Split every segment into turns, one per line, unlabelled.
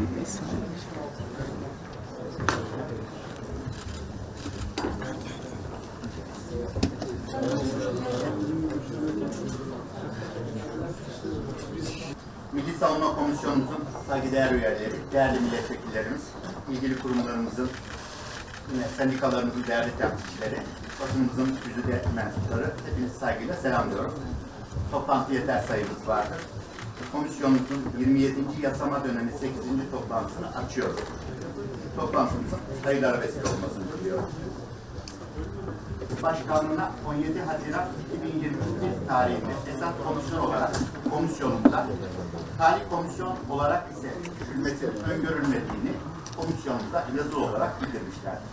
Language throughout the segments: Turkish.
Milli Savunma Komisyonumuzun saygıdeğer üyeleri, değerli milletvekillerimiz, ilgili kurumlarımızın, yine sendikalarımızın değerli temsilcileri, basınımızın güzide mensupları, hepinizi saygıyla selamlıyorum. Toplantı yeter sayımız vardır. Komisyonumuzun 27. yasama dönemi 8. toplantısını açıyoruz. Toplantımızın hayırlara vesile olmasını diliyorum. Başkanlığına 17 Haziran 2021 tarihinde esas komisyon olarak komisyonumuza, tarih komisyon olarak ise düşülmesinin öngörülmediğini komisyonumuza yazılı olarak bildirmişlerdir.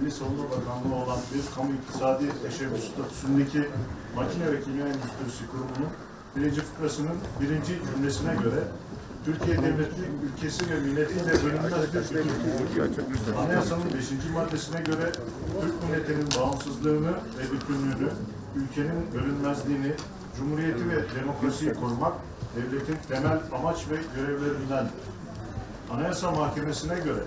Milli Savunma Bakanlığı olan bir kamu iktisadi teşebbüs statüsündeki makine ve kimya endüstrisi kurumunun birinci fıkrasının birinci cümlesine göre Türkiye Devleti ülkesi ve milletiyle bölünmez bir bütündür. Anayasanın 5. maddesine göre Türk milletinin bağımsızlığını ve bütünlüğünü, ülkenin bölünmezliğini, cumhuriyeti ve demokrasiyi korumak devletin temel amaç ve görevlerindendir. Anayasa Mahkemesi'ne göre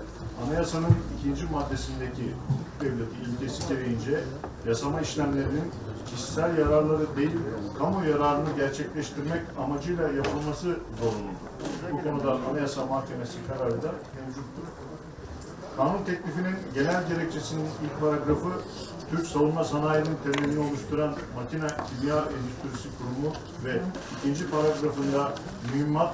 anayasanın ikinci maddesindeki devleti ilkesi gereğince yasama işlemlerinin kişisel yararları değil, kamu yararını gerçekleştirmek amacıyla yapılması zorunludur. Bu konuda Anayasa Mahkemesi kararı da mevcuttur. Kanun teklifinin genel gerekçesinin ilk paragrafı Türk savunma sanayinin temelini oluşturan Makine Kimya Endüstrisi Kurumu ve ikinci paragrafında mühimmat